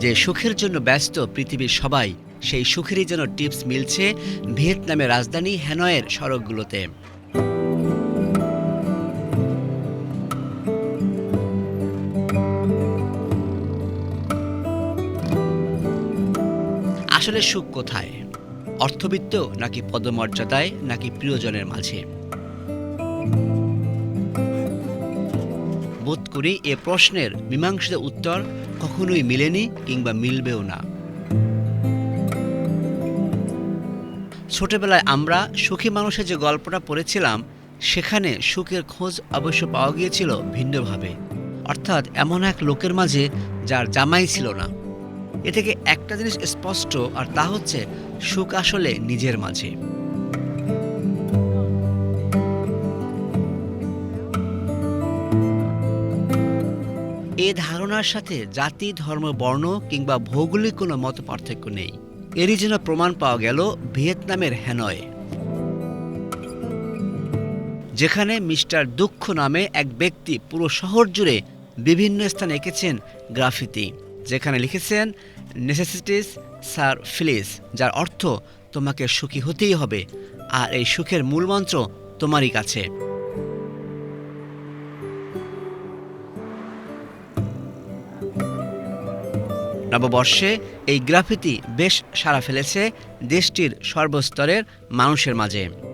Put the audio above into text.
যে সুখের জন্য ব্যস্ত পৃথিবীর সবাই, সেই সুখেরই যেন টিপস মিলছে ভিয়েতনামের রাজধানী হ্যানয়ের সড়কগুলোতে। আসলে সুখ কোথায়? অর্থবিত্ত নাকি পদমর্যাদায় নাকি প্রিয়জনের মাঝে? বোধ করি এ প্রশ্নের মীমাংসিত উত্তর কখনোই মিলেনি কিংবা মিলবেও না। ছোটবেলায় আমরা সুখী মানুষের যে গল্পটা পড়েছিলাম, সেখানে সুখের খোঁজ অবশ্য পাওয়া গিয়েছিল ভিন্নভাবে। অর্থাৎ এমন এক লোকের মাঝে যার জামাই ছিল না। এ থেকে একটা জিনিস স্পষ্ট, আর তা হচ্ছে সুখ আসলে নিজের মাঝে। এ ধারণার সাথে জাতি, ধর্ম, বর্ণ কিংবা ভৌগোলিক কোনো মত পার্থক্য নেই। এরই যেন প্রমাণ পাওয়া গেল ভিয়েতনামের হ্যানয়ে। যেখানে মিস্টার দুঃখ নামে এক ব্যক্তি পুরো শহর জুড়ে বিভিন্ন স্থানে এঁকেছেন গ্রাফিতি, যেখানে লিখেছেন নেসেসিটিস স্যার ফিলিস যার অর্থ তোমাকে সুখী হতেই হবে, আর এই সুখের মূলমন্ত্র তোমারই কাছে। নববর্ষে এই গ্রাফিতি বেশ সাড়া ফেলেছে দেশটির সর্বস্তরের মানুষের মাঝে।